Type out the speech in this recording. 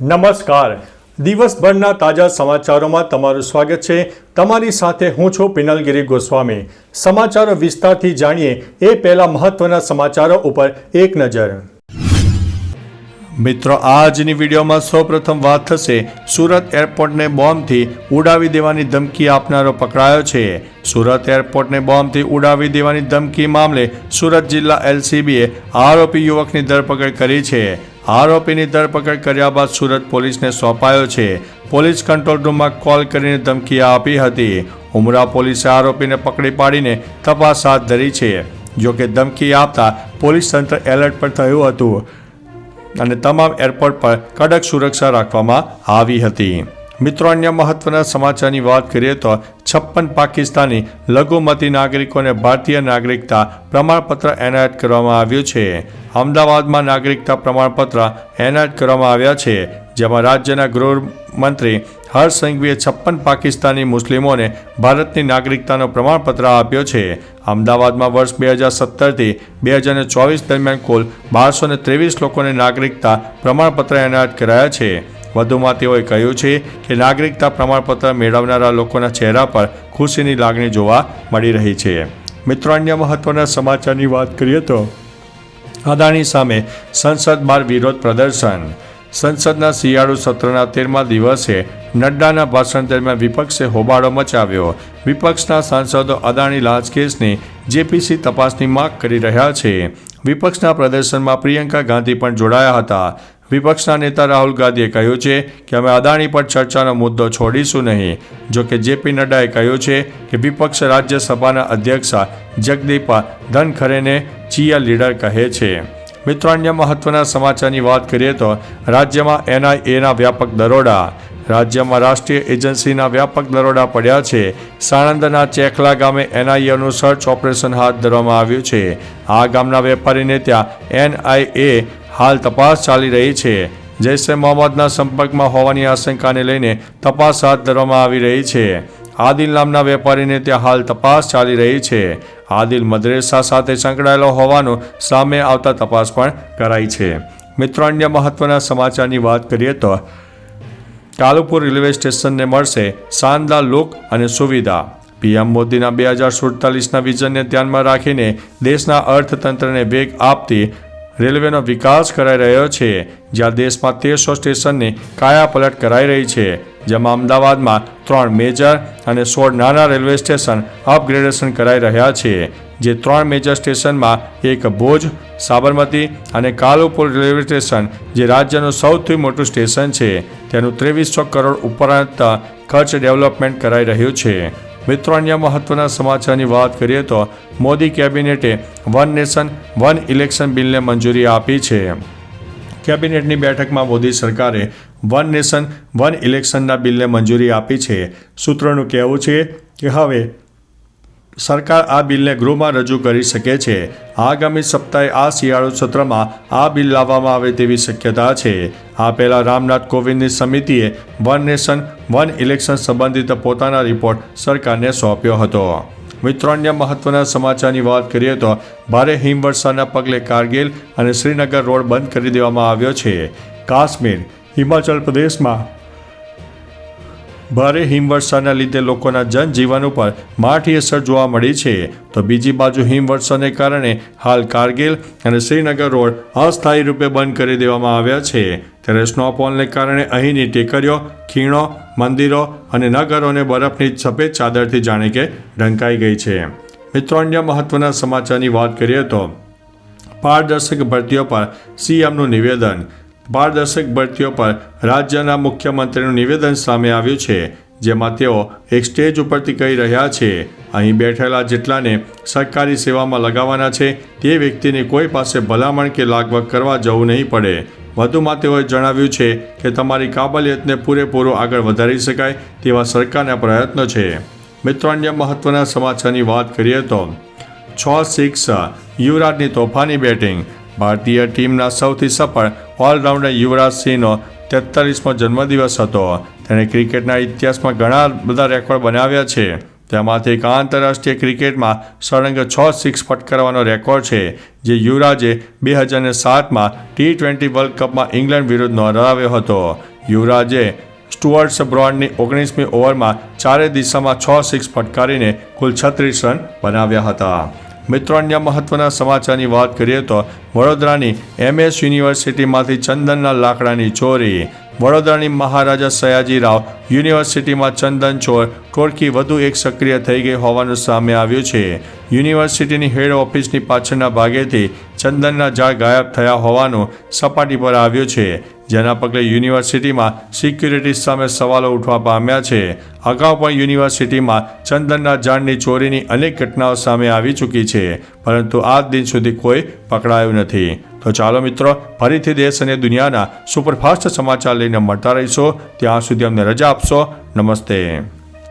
નમસ્કાર. દિવસભરના તાજા સમાચારોમાં તમારું સ્વાગત છે. તમારી સાથે હું છું પિનલગીરી ગોસ્વામી. સમાચારો વિસ્તારથી જાણીએ એ પહેલા મહત્વના સમાચારો ઉપર એક નજર. મિત્રો, આજની વિડીયોમાં સૌપ્રથમ વાત થશે. સુરત એરપોર્ટને બોમ્બથી ઉડાવી દેવાની ધમકી આપનારો પકડાયો છે. સુરત એરપોર્ટને બોમ્બથી ઉડાવી દેવાની ધમકી મામલે સુરત જિલ્લા એલસીબીએ આરોપી યુવકની ધરપકડ કરી છે. આરોપીની ધરપકડ કર્યા બાદ સુરત પોલીસને સોંપાયો છે. પોલીસ કંટ્રોલ રૂમમાં કોલ કરીને ધમકી આપી હતી. ઉમરા પોલીસે આરોપીને પકડી પાડીને તપાસ હાથ ધરી છે. જોકે ધમકી આપતા પોલીસ તંત્ર એલર્ટ પર થયું હતું અને તમામ એરપોર્ટ પર કડક સુરક્ષા રાખવામાં આવી હતી. મિત્રો, અન્ય મહત્વના સમાચારની વાત કરીએ તો છપ્પન પાકિસ્તાની લઘુમતી નાગરિકોને ભારતીય નાગરિકતા પ્રમાણપત્ર એનાયત કરવામાં આવ્યું છે. અમદાવાદમાં નાગરિકતા પ્રમાણપત્ર એનાયત કરવામાં આવ્યા છે, જેમાં રાજ્યના ગૃહમંત્રી હર્ષ સંઘવીએ છપ્પન પાકિસ્તાની મુસ્લિમોને ભારતની નાગરિકતાનો પ્રમાણપત્ર આપ્યો છે. અમદાવાદમાં વર્ષ બે હજાર સત્તરથી બે હજાર ચોવીસ દરમિયાન કુલ બારસો ત્રેવીસ લોકોને નાગરિકતા પ્રમાણપત્ર એનાયત કરાયા છે. વધુમાં તેઓએ કહ્યું છે કે નાગરિકતા પ્રમાણપત્ર મેળવનારા લોકોના ચહેરા પર ખુશીની લાગણી જોવા મળી રહી છે. મિત્રો, અન્ય મહત્વના સમાચારની વાત કરીએ તો અદાણી સામે સંસદ બહાર વિરોધ પ્રદર્શન. સંસદના શિયાળુ સત્રના તેરમા દિવસે નડ્ડાના ભાષણ દરમિયાન વિપક્ષે હોબાળો મચાવ્યો. વિપક્ષના સાંસદો અદાણી લાંચ કેસની જેપીસી તપાસની માંગ કરી રહ્યા છે. વિપક્ષના પ્રદર્શનમાં પ્રિયંકા ગાંધી પણ જોડાયા હતા. વિપક્ષના નેતા રાહુલ ગાંધીએ કહ્યું છે કે અમે અદાણી પર ચર્ચાનો મુદ્દો છોડીશું નહીં. જો કે જેપી નડ્ડાએ કહ્યું છે કે વિપક્ષ રાજ્યસભાના અધ્યક્ષ જગદીપા ધનખરેને ચિયા લીડર કહે છે. મિત્રો, અન્ય મહત્વના સમાચારની વાત કરીએ તો રાજ્યમાં એનઆઈએના વ્યાપક દરોડા. રાજ્યમાં રાષ્ટ્રીય એજન્સીના વ્યાપક દરોડા પડ્યા છે. સાણંદના ચેખલા ગામે એનઆઈએનું સર્ચ ઓપરેશન હાથ ધરવામાં આવ્યું છે. આ ગામના વેપારીને ત્યાં એનઆઈએ હાલ તપાસ ચાલી રહી છે. જૈશ એ મોહમ્મદના સંપર્કમાં હોવાની આશંકાને લઈને તપાસ હાથ ધરવામાં આવી રહી છે. આદિલ નામના વેપારીને ત્યાં હાલ તપાસ ચાલી રહી છે. આદિલ મદ્રેસા સાથે સંકળાયેલો હોવાનું સામે આવતા તપાસ પણ કરાઈ છે. મિત્રો, અન્ય મહત્વના સમાચારની વાત કરીએ તો કાલુપુર રેલવે સ્ટેશનને મળશે શાનદાર લુક અને સુવિધા. પીએમ મોદીના બે હજાર સુડતાલીસના વિઝનને ધ્યાનમાં રાખીને દેશના અર્થતંત્રને વેગ આપતી રેલવેનો વિકાસ કરાઈ રહ્યો છે, જ્યાં દેશમાં તેરસો સ્ટેશનની કાયાપલટ કરાઈ રહી છે, જેમાં અમદાવાદમાં ત્રણ મેજર અને સોળ નાના રેલવે સ્ટેશન અપગ્રેડેશન કરાઈ રહ્યા છે, જે ત્રણ મેજર સ્ટેશનમાં એક ભોજ, સાબરમતી અને કાલુપુર રેલવે સ્ટેશન, જે રાજ્યનું સૌથી મોટું સ્ટેશન છે. તેનું ત્રેવીસો કરોડ ઉપરાંત ખર્ચ ડેવલપમેન્ટ કરાઈ રહ્યું છે. મિત્રો અન્ય મહત્વના સમાચારની વાત કરીએ તો મોદી કેબિનેટે વન નેશન, વન ઇલેક્શન બિલને મંજૂરી આપી છે. કેબિનેટની બેઠકમાં મોદી સરકારે વન નેશન, વન ઇલેક્શનના બિલને મંજૂરી આપી છે. સૂત્રોનું કહેવું છે કે હવે સરકાર આ બિલને ગૃહમાં રજૂ કરી શકે છે. આગામી સપ્તાહે આ શિયાળુ સત્રમાં આ બિલ લાવવામાં આવે તેવી શક્યતા છે. આ પહેલાં રામનાથ કોવિંદની સમિતિએ વન નેશન વન ઇલેક્શન સંબંધિત પોતાના રિપોર્ટ સરકારને સોંપ્યો હતો. મિત્રો, અન્ય મહત્વના સમાચારની વાત કરીએ તો ભારે હિમવર્ષાના પગલે કારગિલ અને શ્રીનગર રોડ બંધ કરી દેવામાં આવ્યો છે. કાશ્મીર, હિમાચલ પ્રદેશમાં ભારે હિમવર્ષાના લીધે લોકોના જનજીવન ઉપર માઠી અસર જોવા મળી છે. તો બીજી બાજુ હિમવર્ષાને કારણે હાલ કારગિલ અને શ્રીનગર રોડ અસ્થાયી રૂપે બંધ કરી દેવામાં આવ્યા છે. ત્યારે સ્નોફોલને કારણે અહીંની ટેકરીઓ, ખીણો, મંદિરો અને નગરોને બરફની સફેદ ચાદરથી જાણે કે ઢંકાઈ ગઈ છે. મિત્રો, અન્ય મહત્વના સમાચારની વાત કરીએ તો પારદર્શક ભરતીઓ પર સીએમનું નિવેદન. પારદર્શક ભરતીઓ પર રાજ્યના મુખ્યમંત્રીનું નિવેદન સામે આવ્યું છે, જેમાં તેઓ એક સ્ટેજ ઉપરથી કહી રહ્યા છે, અહીં બેઠેલા જેટલાને સરકારી સેવામાં લગાવવાના છે, તે વ્યક્તિની કોઈ પાસે ભલામણ કે લાગવગ કરવા જવું નહીં પડે. વધુમાં તેઓએ જણાવ્યું છે કે તમારી કાબલિયતને પૂરેપૂરો આગળ વધારી શકાય તેવા સરકારના પ્રયત્નો છે. મિત્રો, અન્ય મહત્વના સમાચારની વાત કરીએ તો, છ સિક્સ યુવરાજની તોફાની બેટિંગ ભારતીય ટીમના સૌથી સફળ ઓલરાઉન્ડર યુવરાજ સિંહનો તેતાલીસમો જન્મદિવસ હતો. તેણે ક્રિકેટના ઇતિહાસમાં ઘણા બધા રેકોર્ડ બનાવ્યા છે. તેમાંથી એક આંતરરાષ્ટ્રીય ક્રિકેટમાં સળંગ છ સિક્સ ફટકારવાનો રેકોર્ડ છે, જે યુવરાજે બે હજાર સાતમાં ટી ટ્વેન્ટી વર્લ્ડ કપમાં ઇંગ્લેન્ડ વિરુદ્ધ નોંધાવ્યો હતો. યુવરાજે સ્ટુઅર્ટ્સ બ્રોડની ઓગણીસમી ઓવરમાં ચારે દિશામાં છ સિક્સ ફટકારીને કુલ છત્રીસ રન બનાવ્યા હતા. મિત્રો મહત્વના સમાચારની વાત કરીએ તો વડોદરાની એમએસ યુનિવર્સિટીમાંથી ચંદનના લાકડાની ચોરી. વડોદરાની મહારાજા સયાજીરાવ યુનિવર્સિટીમાં ચંદન ચોર ટોળકી વધુ એક સક્રિય થઈ ગઈ હોવાનું સામે આવ્યું છે. યુનિવર્સિટીની હેડ ઓફિસની પાછળના ભાગેથી ચંદનના ઝાડ ગાયબ થયા હોવાનું સપાટી પર આવ્યું છે. જેના પગલે યુનિવર્સિટીમાં સિક્યુરિટી સામે સવાલો ઉઠવા પામ્યા છે. અગાઉ પણ યુનિવર્સિટીમાં ચંદનના ઝાડની ચોરીની અનેક ઘટનાઓ સામે આવી ચૂકી છે, પરંતુ આજ દિન સુધી કોઈ પકડાયું નથી. તો ચાલો મિત્રો, ફરીથી દેશ અને દુનિયાના સુપરફાસ્ટ સમાચાર લઈને મળતા રહીશો. ત્યાં સુધી અમને રજા આપશો. નમસ્તે.